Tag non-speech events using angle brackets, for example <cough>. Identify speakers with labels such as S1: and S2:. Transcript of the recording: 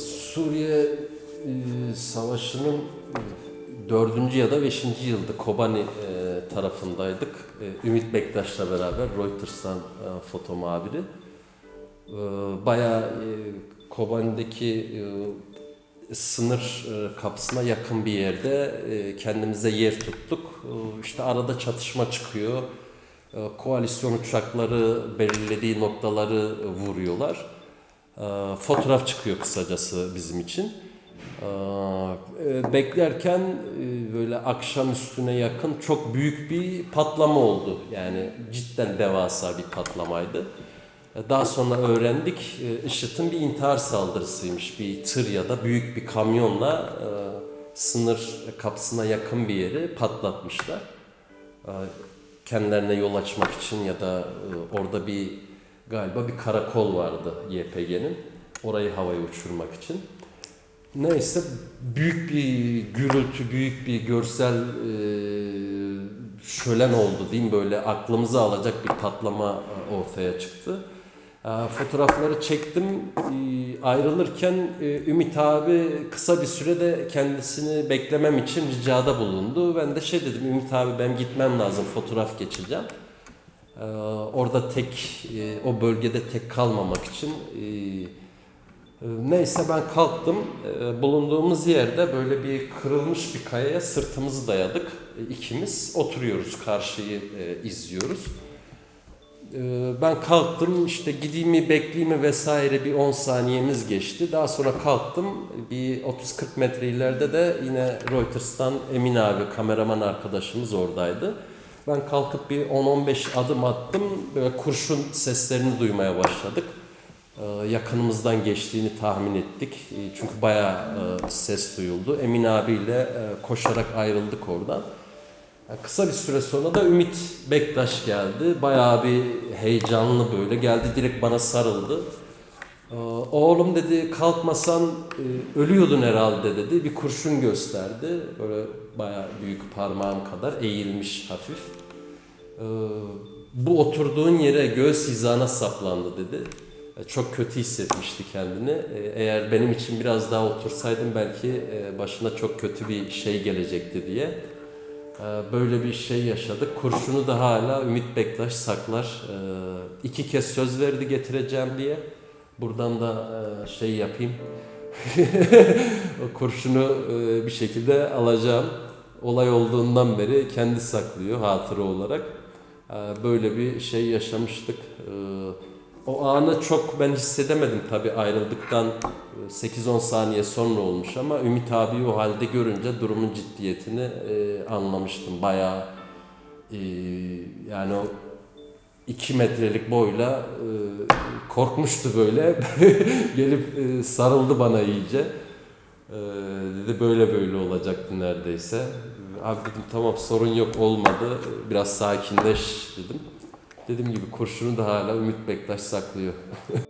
S1: Suriye e, Savaşı'nın dördüncü ya da beşinci yılda Kobani e, tarafındaydık. E, Ümit Bektaş'la beraber Reuters'tan e, foto muhabiri. E, bayağı e, Kobani'deki e, sınır e, kapısına yakın bir yerde e, kendimize yer tuttuk. E, işte arada çatışma çıkıyor. E, koalisyon uçakları belirlediği noktaları vuruyorlar. E, fotoğraf çıkıyor kısacası bizim için. E, beklerken e, böyle akşam üstüne yakın çok büyük bir patlama oldu. Yani cidden devasa bir patlamaydı. E, Daha sonra öğrendik IŞİD'in bir intihar saldırısıymış. Bir tır ya da büyük bir kamyonla sınır kapısına yakın bir yeri patlatmışlar. Kendilerine yol açmak için ya da orada bir galiba bir karakol vardı YPG'nin. Orayı havaya uçurmak için. Neyse büyük bir gürültü, büyük bir görsel e, şölen oldu diyeyim böyle aklımızı alacak bir patlama e, ortaya çıktı. E, Fotoğrafları çektim. E, Ayrılırken e, Ümit abi kısa bir sürede kendisini beklemem için ricada bulundu. Ben de şey dedim Ümit abi ben gitmem lazım fotoğraf geçeceğim. E, Orada tek e, o bölgede tek kalmamak için e, ee, Neyse ben kalktım. Ee, Bulunduğumuz yerde böyle bir kırılmış bir kayaya sırtımızı dayadık. Ee, ikimiz oturuyoruz, karşıyı e, izliyoruz. Ee, Ben kalktım işte gideyim mi bekleyeyim mi vesaire bir 10 saniyemiz geçti. Daha sonra kalktım bir 30-40 metre ileride de yine Reuters'tan Emin abi kameraman arkadaşımız oradaydı. Ben kalkıp bir 10-15 adım attım böyle kurşun seslerini duymaya başladık. Ee, yakınımızdan geçtiğini tahmin ettik. Ee, Çünkü bayağı e, ses duyuldu. Emin abiyle e, koşarak ayrıldık oradan. Kısa bir süre sonra da Ümit Bektaş geldi. Bayağı bir heyecanlı böyle geldi direkt bana sarıldı. Ee, Oğlum dedi kalkmasan e, ölüyordun herhalde dedi. Bir kurşun gösterdi. Böyle bayağı büyük parmağım kadar eğilmiş hafif. Ee, Bu oturduğun yere göğüs hizana saplandı dedi. E, Çok kötü hissetmişti kendini. E, Eğer benim için biraz daha otursaydım belki başına çok kötü bir şey gelecekti diye. Böyle bir şey yaşadık. Kurşunu da hala Ümit Bektaş saklar. İki kez söz verdi getireceğim diye. Buradan da e, şey yapayım. <laughs> o kurşunu e, bir şekilde alacağım. Olay olduğundan beri kendi saklıyor hatıra olarak. E, Böyle bir şey yaşamıştık. O anı çok ben hissedemedim tabii ayrıldıktan e, 8-10 saniye sonra olmuş ama Ümit abi o halde görünce durumun ciddiyetini anlamıştım. Bayağı yani o 2 metrelik boyla e, korkmuştu böyle. <laughs> Gelip e, sarıldı bana iyice. E, dedi böyle böyle olacaktı neredeyse. Abi dedim tamam sorun yok olmadı. Biraz sakinleş dedim. Dediğim gibi kurşunu da hala Ümit Bektaş saklıyor. <laughs>